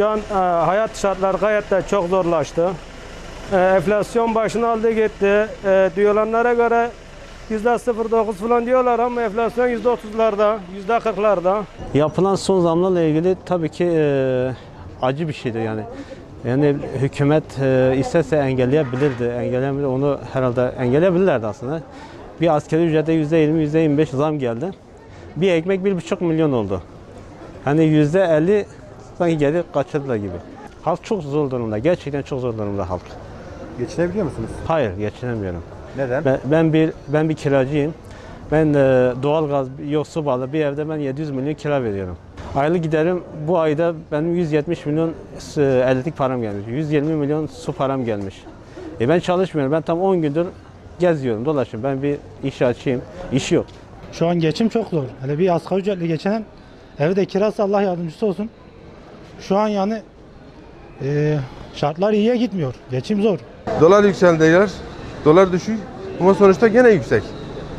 Şu an e, hayat şartları gayet de çok zorlaştı. E, enflasyon başını aldı gitti. E, diyorlanlara göre %0.9 falan diyorlar ama enflasyon %30'larda, %40'larda. Yapılan son zamlarla ilgili tabii ki e, acı bir şeydir yani. Yani hükümet e, istese engelleyebilirdi. Engelleyemedi. Onu herhalde engelleyebilirlerdi aslında. Bir askeri ücrete %20, %25 zam geldi. Bir ekmek 1,5 milyon oldu. Hani %50 sanki geri kaçırdılar gibi. Halk çok zor durumda. Gerçekten çok zor durumda halk. Geçinebiliyor musunuz? Hayır, geçinemiyorum. Neden? Ben, ben bir ben bir kiracıyım. Ben e, doğalgaz yok su bağlı bir evde ben 700 milyon kira veriyorum. Aylık giderim bu ayda benim 170 milyon e, elektrik param gelmiş. 120 milyon su param gelmiş. E ben çalışmıyorum. Ben tam 10 gündür geziyorum, dolaşıyorum. Ben bir iş açayım. İş yok. Şu an geçim çok zor. Hele bir asgari ücretle geçinen evde kirası Allah yardımcısı olsun. Şu an yani eee, şartlar iyiye gitmiyor. Geçim zor. Dolar yükseldi yer, dolar düşük ama sonuçta gene yüksek.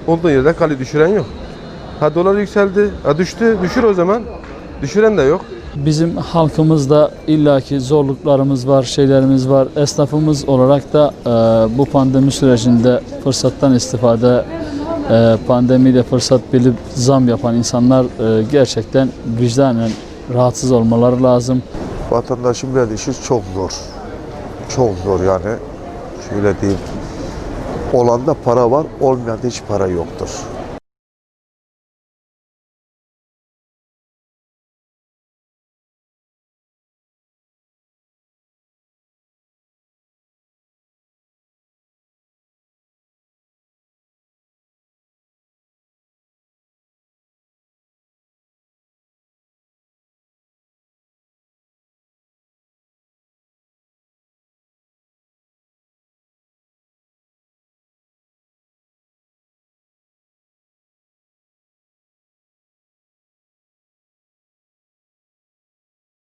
Olduğu yerde kali düşüren yok. Ha dolar yükseldi, ha düştü, düşür o zaman. Düşüren de yok. Bizim halkımızda illaki zorluklarımız var, şeylerimiz var. Esnafımız olarak da e, bu pandemi sürecinde fırsattan istifade, e, pandemiyle fırsat bilip zam yapan insanlar e, gerçekten vicdanen rahatsız olmaları lazım. Vatandaşın biraz işi çok zor. Çok zor yani. Şöyle diyeyim. Olanda para var, olmayanda hiç para yoktur.